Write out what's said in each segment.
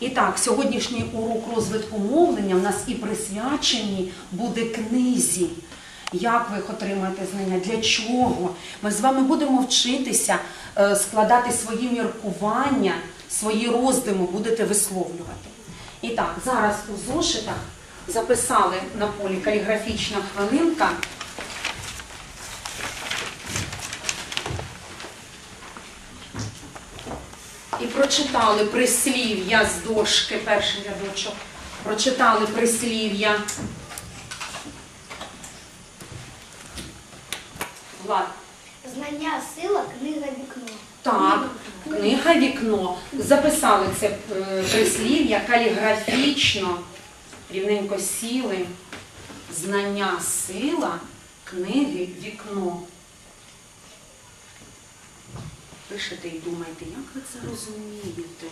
І так, сьогоднішній урок розвитку мовлення в нас і присвячений буде книзі. Як ви їх отримаєте знання? Для чого? Ми з вами будемо вчитися е, складати свої міркування, свої роздуми будете висловлювати. І так, зараз у зошитах записали на полі каліграфічна хвилинка. І прочитали прислів'я з дошки, перший рядочок. Прочитали прислів'я. Влад. Знання сила, книга вікно. Так, книга вікно. Записали це е, прислів'я каліграфічно, рівненько сіли. Знання сила, книги вікно. Пишете і думаєте, як ви це розумієте?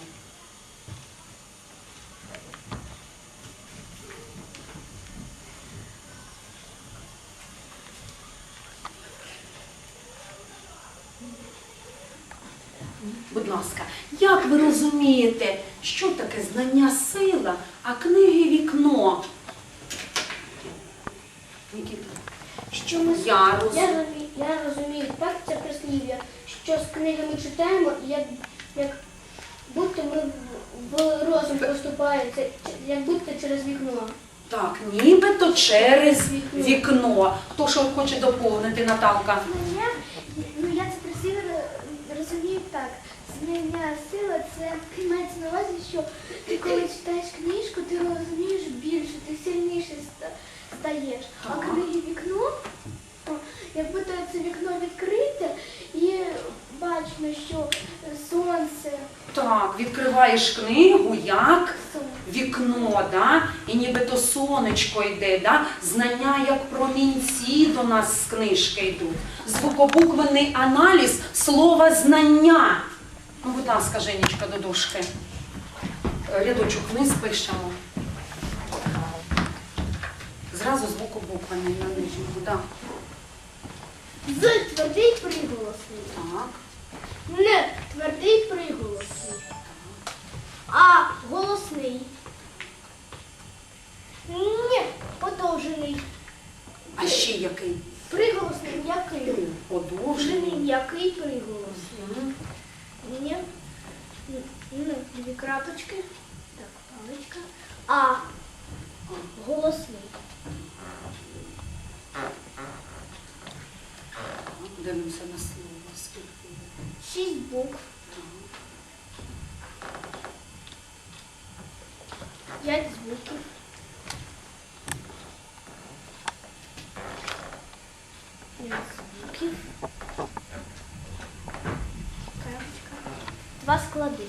Будь ласка, як ви розумієте, що таке знання сила, а книги вікно? Що ми Я я, розумію. розумію, я розумію так це прислів'я, що з книгами читаємо, як, як будто ми в, розум поступається, як будто через вікно. Так, нібито через Вікно. вікно. Хто що хоче доповнити, Наталка? Знання, ну я це красиво розумію так. Знання сила це мається на увазі, що ти коли читаєш книжку, ти розумієш більше, ти сильніше стаєш. А книги вікно, якби то це вікно бачно, що сонце, Так, відкриваєш книгу, як вікно, да? і нібито сонечко йде, да? знання як промінці до нас з книжки йдуть. Звукобуквений аналіз слова знання. Ну, будь ласка, Женечка, до дошки. Рядочок вниз пишемо. Зразу звукобуквений на нижньому, да. З твердий приголосний. Так. Не твердий приголосний. А голосний. Ні, подовжений. А ще який? Приголосний м'який. Подовжений Подовжений. м'який приголос. Ні. Ну, дві крапочки. Так, паличка. А голосний. Дивимося на слово. Шість букв. П'ять звуків. П'ять звуків. Два склади.